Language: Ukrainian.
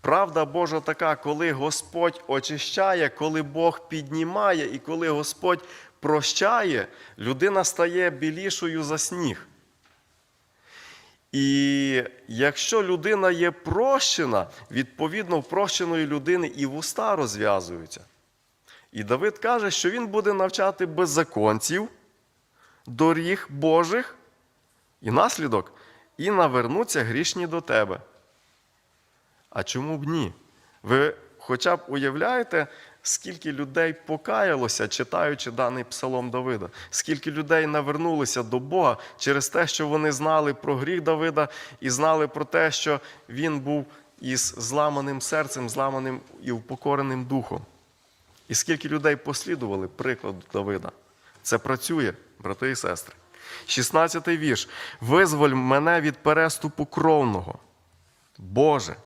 Правда Божа така, коли Господь очищає, коли Бог піднімає і коли Господь прощає, людина стає білішою за сніг. І якщо людина є прощена, відповідно, в прощеної людини і вуста розв'язуються. І Давид каже, що він буде навчати беззаконців, доріг Божих, і наслідок, і навернуться грішні до тебе. А чому б ні? Ви хоча б уявляєте, скільки людей покаялося, читаючи даний псалом Давида, скільки людей навернулися до Бога через те, що вони знали про гріх Давида і знали про те, що він був із зламаним серцем, зламаним і упокореним духом. І скільки людей послідували прикладу Давида. Це працює, брати і сестри. 16 й вірш. Визволь мене від переступу кровного. Боже,